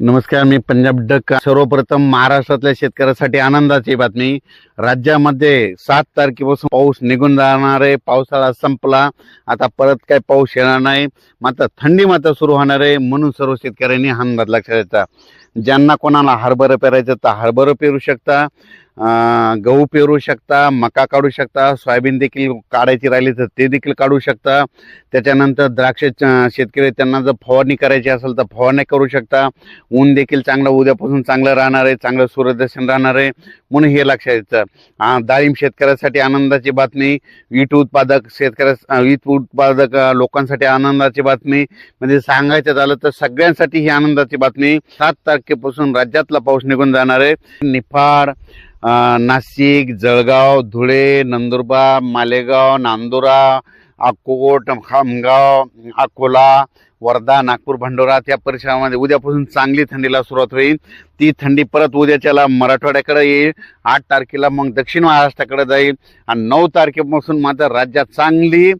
नमस्कार मी पंजाब डक. सर्वप्रथम महाराष्ट्रातल्या शेतकऱ्यासाठी आनंदाची बातमी. राज्यामध्ये सात तारखेपासून पाऊस निघून जाणार आहे. पावसाळा संपला. आता परत काय पाऊस येणार नाही. मात्र थंडी मात्र सुरू होणार आहे. म्हणून सर्व शेतकऱ्यांनी हा अंदाज लक्षात घ्यायचा ज्यांना कोणाला हरभरं पेरायचं तर हरभरं पेरू शकता. गहू पेरू शकता मका काढू शकता सोयाबीन देखील काढायची राहिली तर ते देखील काढू शकता. त्याच्यानंतर द्राक्ष शेतकरी त्यांना जर फवारणी करायची असेल तर फवारणी करू शकता. ऊन देखील चांगलं उद्यापासून चांगलं राहणार आहे चांगलं सूर्यदर्शन राहणार आहे म्हणून हे लक्षात येतं. डाळिंब शेतकऱ्यासाठी आनंदाची बातमी वीट उत्पादक शेतकऱ्या वीट उत्पादक लोकांसाठी आनंदाची बातमी म्हणजे सांगायचं झालं तर सगळ्यांसाठी ही आनंदाची बातमी. सात तारखेपासून राज्यातला पाऊस निघून जाणार आहे. निफाड नाशिक जळगाव धुळे नंदुरबार मालेगाव नांदुरा अकोट खामगाव अकोला वर्धा नागपूर भंडोरा. त्या परिसरामध्ये उद्यापासून चांगली थंडीला सुरुवात होईल. ती थंडी परत उद्याच्याला मराठवाड्याकडे येईल. आठ तारखेला मग दक्षिण महाराष्ट्राकडे जाईल. आणि नऊ तारखेपासून मात्र राज्यात चांगली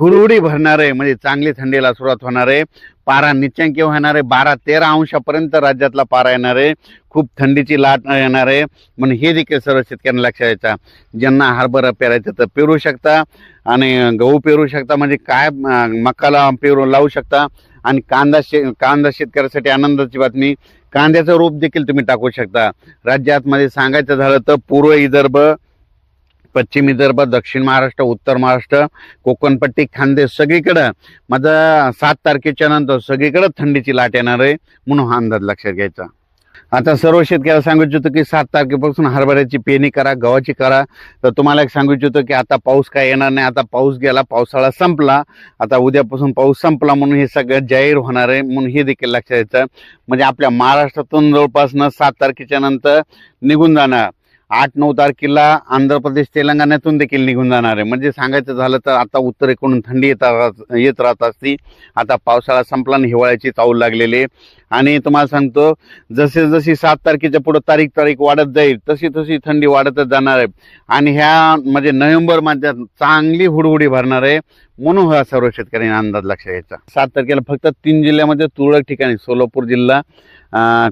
हुरहुडी भरणार आहे. म्हणजे चांगली थंडीला सुरुवात होणार आहे. पारा निच्चांकी होणार आहे. बारा तेरा अंशापर्यंत राज्यातला पारा येणार आहे. खूप थंडीची लाट येणार आहे. म्हणून हे देखील सर्व शेतकऱ्यांना लक्षात यायचा ज्यांना हरभरा पेरायचं तर पेरू शकता आणि गहू पेरू शकता. म्हणजे काय मकाला पेरू लावू शकता. आणि कांदा शे कांदा शेतकऱ्यासाठी आनंदाची बातमी. कांद्याचं रोप देखील तुम्ही टाकू शकता. राज्यात मध्ये सांगायचं झालं तर पूर्व विदर्भ पश्चिम विदर्भ दक्षिण महाराष्ट्र उत्तर महाराष्ट्र कोकणपट्टी खानदेश सगळीकडं. माझा सात तारखेच्या नंतर सगळीकडं थंडीची लाट येणार आहे म्हणून हा अंदाज लक्षात घ्यायचा. आता सर्व शेतकऱ्याला सांगू इच्छितो की सात तारखेपासून हरभऱ्याची पेरणी करा गव्हाची करा. तर तुम्हाला एक सांगू इच्छितो की आता पाऊस काय येणार नाही. आता पाऊस गेला पावसाळा संपला. आता उद्यापासून पाऊस संपला म्हणून हे सगळं जाहीर होणार आहे म्हणून हे देखील लक्षात यायचं म्हणजे आपल्या महाराष्ट्रातून जवळपासनं सात तारखेच्या नंतर निघून जाणार. आठ नऊ तारखेला आंध्र प्रदेश तेलंगणातून देखील निघून जाणार आहे. म्हणजे सांगायचं झालं तर आता उत्तरेकडून थंडी येत येत राहत असती. आता पावसाळा संपला आणि हिवाळ्याची चावल लागलेली आहे. आणि तुम्हाला सांगतो जसे जशी सात तारखेच्या पुढं तारीख तारीख वाढत जाईल तशी तशी थंडी वाढतच जाणार आहे. आणि ह्या म्हणजे नोव्हेंबर माझ्यात चांगली हुडहुडी भरणार आहे. म्हणून हा सर्व शेतकऱ्यांनी अंदाज लक्षात घ्यायचा. सात तारखेला फक्त तीन जिल्ह्यामध्ये तुरळक ठिकाणी सोलापूर जिल्हा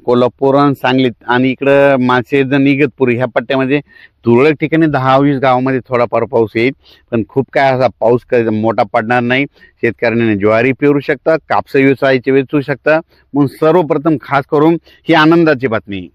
कोल्हापूर आणि सांगलीत. आणि इकडं माळशेज इगतपूर ह्या पट्ट्यामध्ये तुरळक ठिकाणी दहा वीस गावामध्ये थोडाफार पाऊस येईल. पण खूप काय असा पाऊस मोठा पडणार नाही. शेतकऱ्यांनी ज्वारी पेरू शकता कापसा व्यवसायाचे वेचू शकता. म्हणून सर्वप्रथम खास करून ही आनंदाची बातमी.